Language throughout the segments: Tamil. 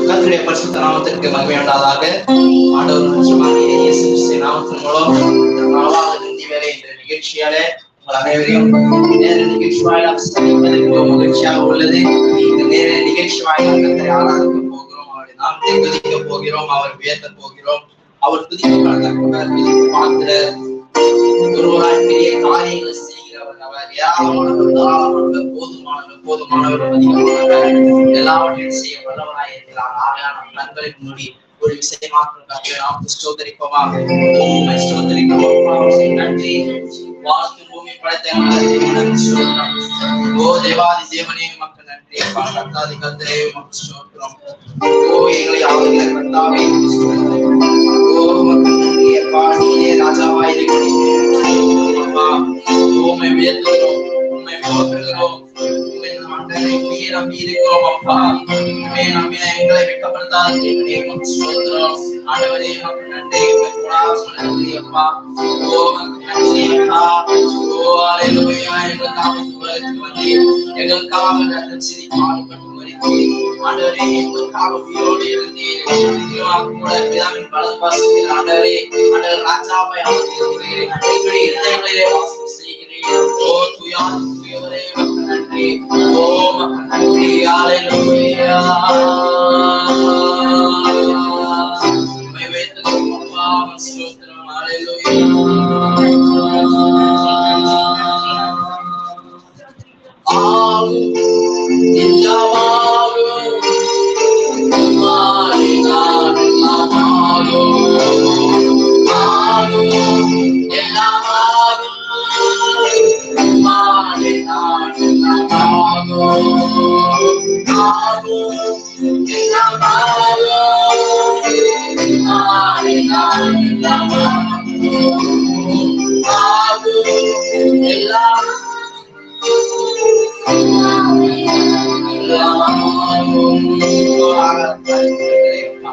கர்த்தருடைய பரிசுத்த நாமத்திற்கு மகிமை உண்டாதாக ஆண்டவர் நிச்சயமாக இயேசு கிறிஸ்துவின் நாமத்தின் மூலம் இந்த நாளாக நிந்தி வேலை என்ற நிகழ்ச்சியாலே உங்கள் அனைவரையும் நேர நிகழ்ச்சி வாயிலாக சந்திப்பதற்கு மிகவும் மகிழ்ச்சியாக உள்ளது இந்த நேர நிகழ்ச்சி வாயிலாக கர்த்தரை போகிறோம் துதிக்க போகிறோம் அவர் உயர்த்த போகிறோம். அவர் துதிக்கப்படத்தக்கவர் பெரிய காரியங்களை செய்கிறவர் அவர். போதுமானவர் போதுமானவர் எல்லாவற்றையும் செய்ய வல்லவராய் இருக்கிறார். நம் கண்களின் ஒரு விஷயமாக கர்த்தரை நாம் ஸ்தோத்தரிப்போமாக. உம்மை நன்றி. வானத்து பூமி படைத்த ஓ தேவாதி தேவனே மக்கள் நன்றி அப்பா கர்த்தாதி கர்த்தரே உமக்கு ஸ்தோத்திரம் ஓ எங்களை ஆளுகிற கர்த்தாவே உமக்கு ஸ்தோத்திரம். ஓ மக்கள் நன்றி அப்பா நீயே ராஜாவாய் இருக்கிறீர் அப்பா உம்மை உயர்த்துகிறோம் உம்மை போற்றுகிறோம் உம்மை ஆண்டவரே நீயே நம்பி இருக்கிறோம் அப்பா உம்மை நம்பின எங்களை வெட்கப்படுத்தாத தேவனே ஆண்டவரே உமக்கு நன்றி அப்பா ஓ நன்றி அப்பா ஓ எங்களுக்காக எங்களுக்காக பாடுபட்டு ஆண்டவரே எங்களுக்காக உயிரோடு இருந்தீர் கூட பிதாவின் ஆண்டவரே ஆண்டவர் ராஜாவை வாசம் ஓ துயான் Alleluia, alleluia.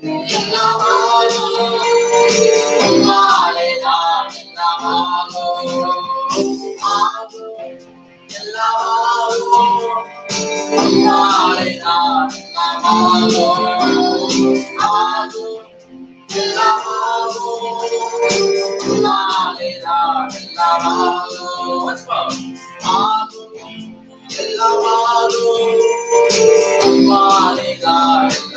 Let's go.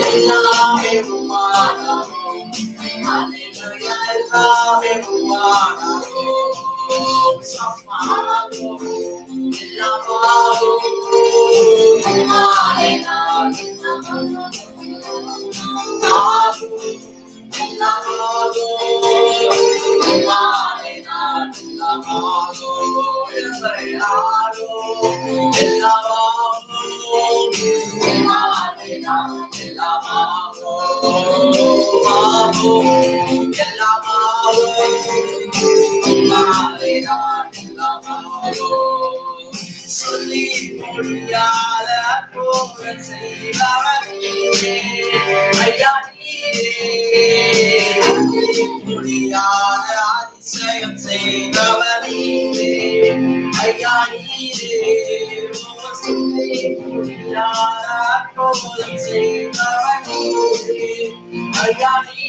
எல்லாமே எல்லாமே எல்லாமே சொல்லி முடியாத போல செய்வார் ஐயா முடியாத அதிசயம் செய்தவர் ஐயா சொல்லி முடியாத போல செய்தவர் ஐயா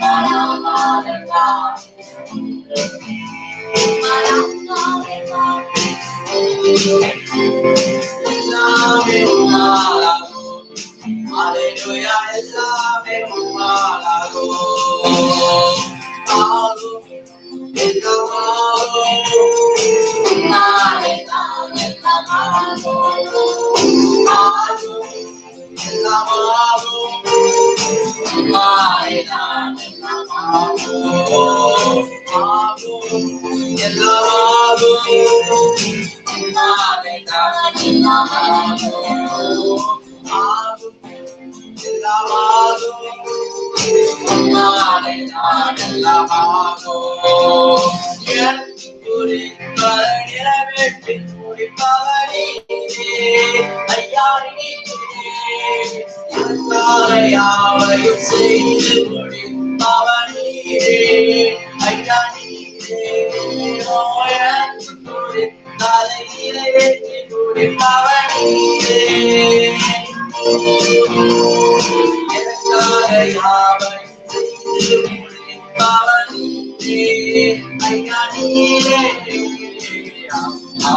Hallelujah. எல்லாமாகும் என் குறிப்ப நிறைவேற்றி யாவையும் செய்து முடிப்பவனீரே ஐயா நீரே தலையிலே முடிப்பவனீரே எனக்காக யாவையும் செய்து முடிப்பவனீரே ஐயா நீரே அம்மா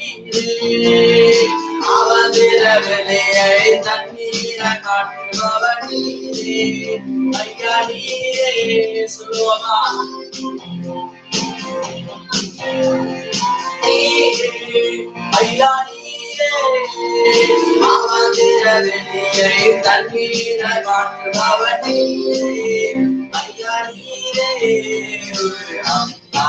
ஐயா நீரே தண்ணீர காட்டுபவனே ஐயா நீரே அம்மா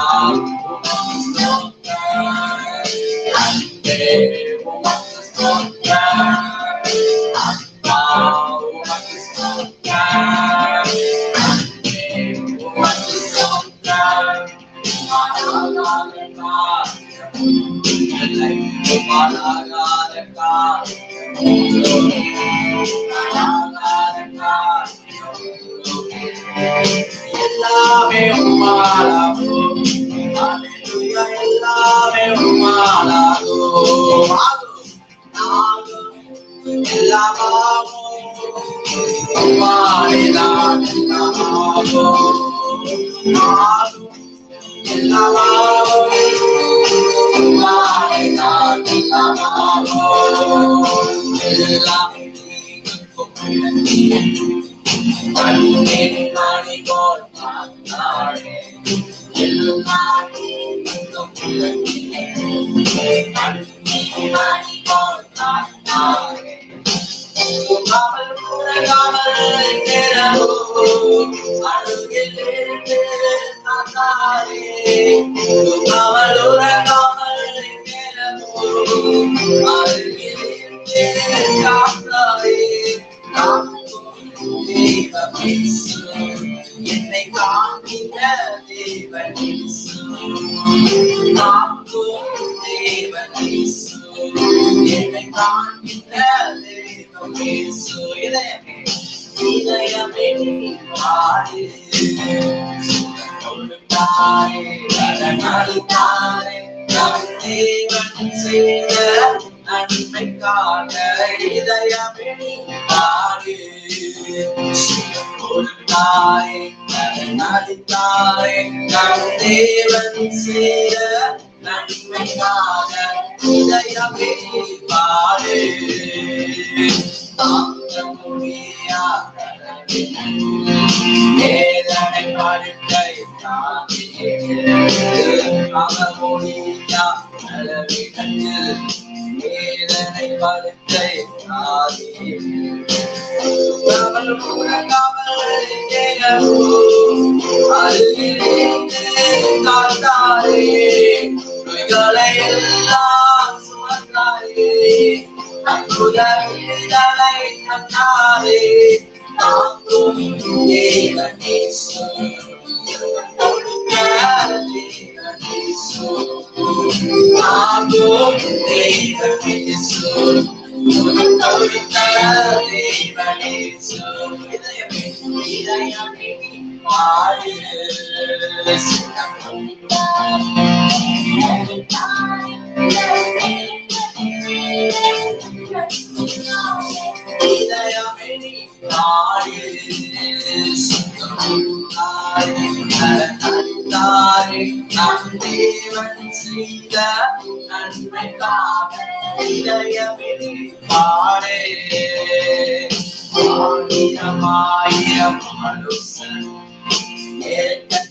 எல்லாம் அவளுடன் அவள் நிலவும் அது என்னை காண்கிற தேவன் தேவன் என்னை காண்கிற தேவன் இதயமே இதயமே ஆறு கொடுத்தாரே நல்காரே நம் தேவன் செய்த நன்மைக்காக இதயமே பாடு நம் தேவன் செய்த நன்மைக்காக இதயமே தாங்க முடியாத வேதனை படுக்கை வேதனை படுக்கை எல்லாம் சுமந்தாரே அற்புதங்களை தந்தாரே தாங்கும் தேவனேசு கொடுக்க தாங்கும் தேவனேசு கொடுக்க தேவன் செய்த நன்மைக்காக பாடே ஆயிரம் மனுஷன் ஏற்ற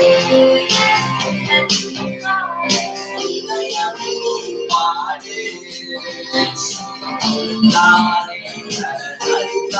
அவரை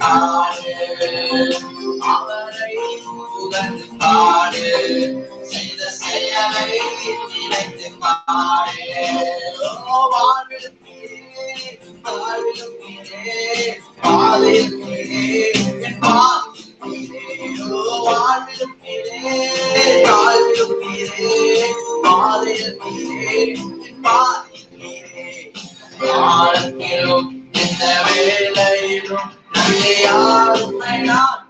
பாடு அவரை புகழ்ந்து பாடு ஆழத்திலும் இந்த வேலையிலும் நல்ல யாருமை நான்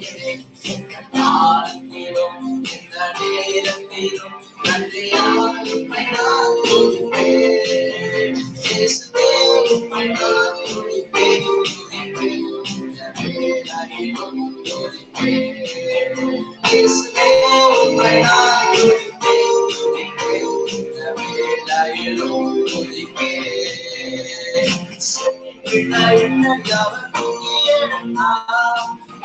இதை நாட்டிலும் இந்த நேரத்திலும் நன்றியாக நான் துதிப்பேன் இயேசுவே உம்மை நான் துதிப்பேன் துதிப்பேன் இந்த வேளையிலும் துதிப்பேன் இயேசுவே உம்மை நான் துதிப்பேன் துதிப்பேன் இந்த வேளையிலும் துதிப்பேன் என்ன என்ன யாவரும் நீ என்ன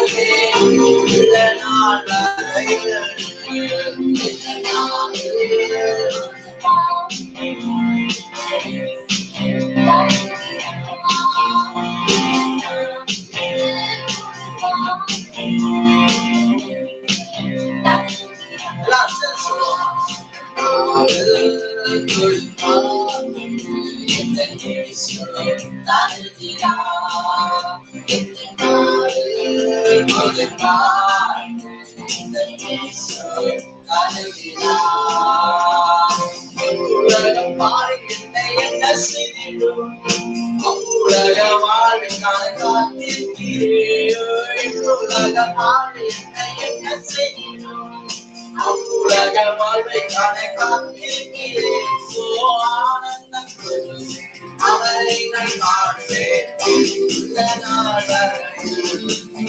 I'm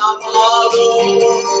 Hallelujah.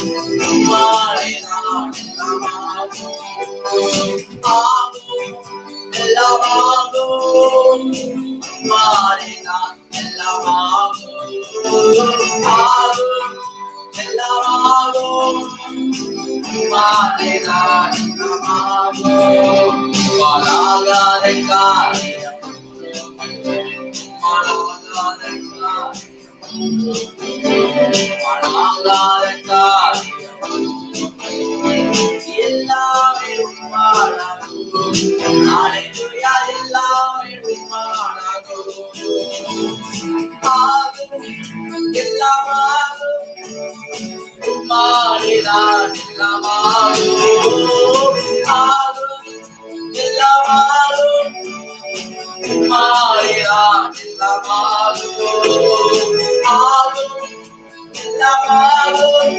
உம்மாலேதான் எல்லாமாகும். ஆகும், எல்லாமாகும்.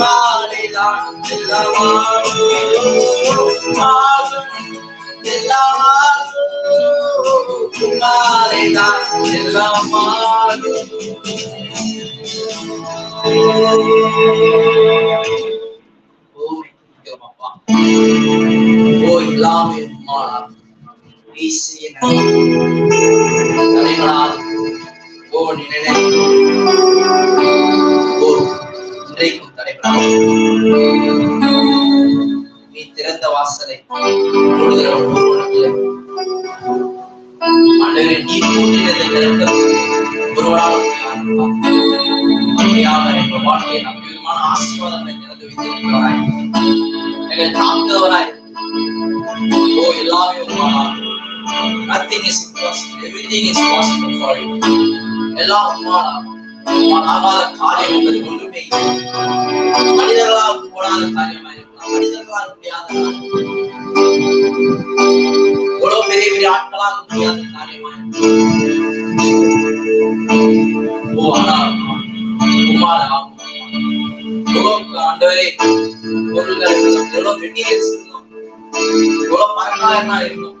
மாலைதான் எல்லாமாகும் ஆகும் எல்லாமாகும் மாலைதான் எல்லாமாகும் ஓ அப்பா ஓ எல்லாமே உம்மாலாகும் ஈசிய தலைகளால் ஓ நினை ஓ இன்றைக்கும் தடைபடாது நீ திறந்த வாசலை மூடுகிறவன் ஒருவனும் இல்லை. ஆண்டவரே, நீ மூடினதை திறக்க ஒருவராலும் முடியாது. அப்படியாக எங்கள் வாழ்க்கையை நம் விதமான ஆசீர்வாதங்களை திறந்து வைத்திருக்கிறாய் எங்களை தாங்குகிறவராய் ஓ எல்லாமே உம்மால் Nothing is impossible. Everything is possible for you. எல்லாம் மனிதர்களாக ஆகாத காரியம் என்பது ஒன்றுமே மனிதர்களால் கூடாத காரியமாக இருக்கலாம் மனிதர்களால் முடியாத பெரிய பெரிய ஆட்களால் முடியாத காரியமாக ஓ ஆகும் ஆண்டவரே பொருள்கள் இருந்தோம் மெட்டீரியல்ஸ் இருந்தோம் இருந்தோம்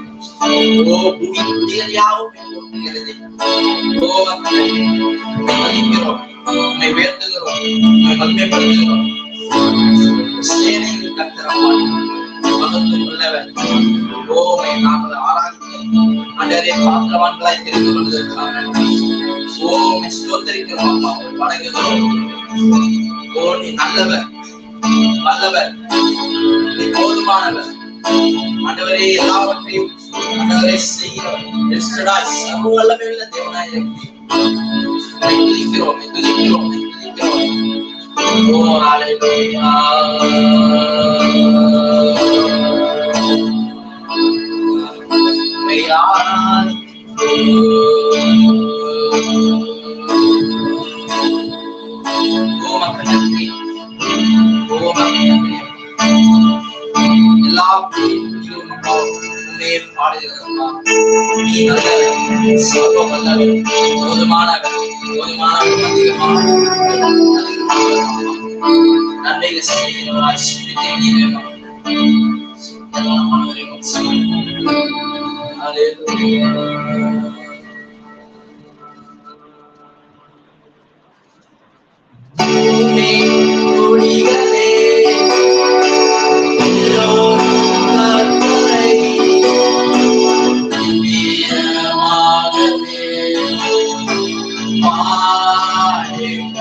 ஓ பூமி யாவும் போட்டுகிறது ஓ மதிக்கிறோம் உயர்த்துகிறோம் மகிமைப்படுத்துகிறோம் சேனையில் உள்ளவர் நாங்கள் அண்டரே பாத்திரவான்களாய் தெரிந்து கொண்டதற்காக நன்றி. ஓ வணங்குகிறோம் ஓ நீ நல்லவர் வல்லவர் நீ போதுமானவர் ஆண்டவரே எல்லாவற்றையும் ஆண்டவரே செய்கிறவர் எஸ்டடாய் சர்வ வல்லமையுள்ள தேவனாய் இருக்கிறீர். உம்மை துதிக்கிறோம் உம்மை துதிக்கிறோம் உம்மை துதிக்கிறோம் ஓ ஹalleluya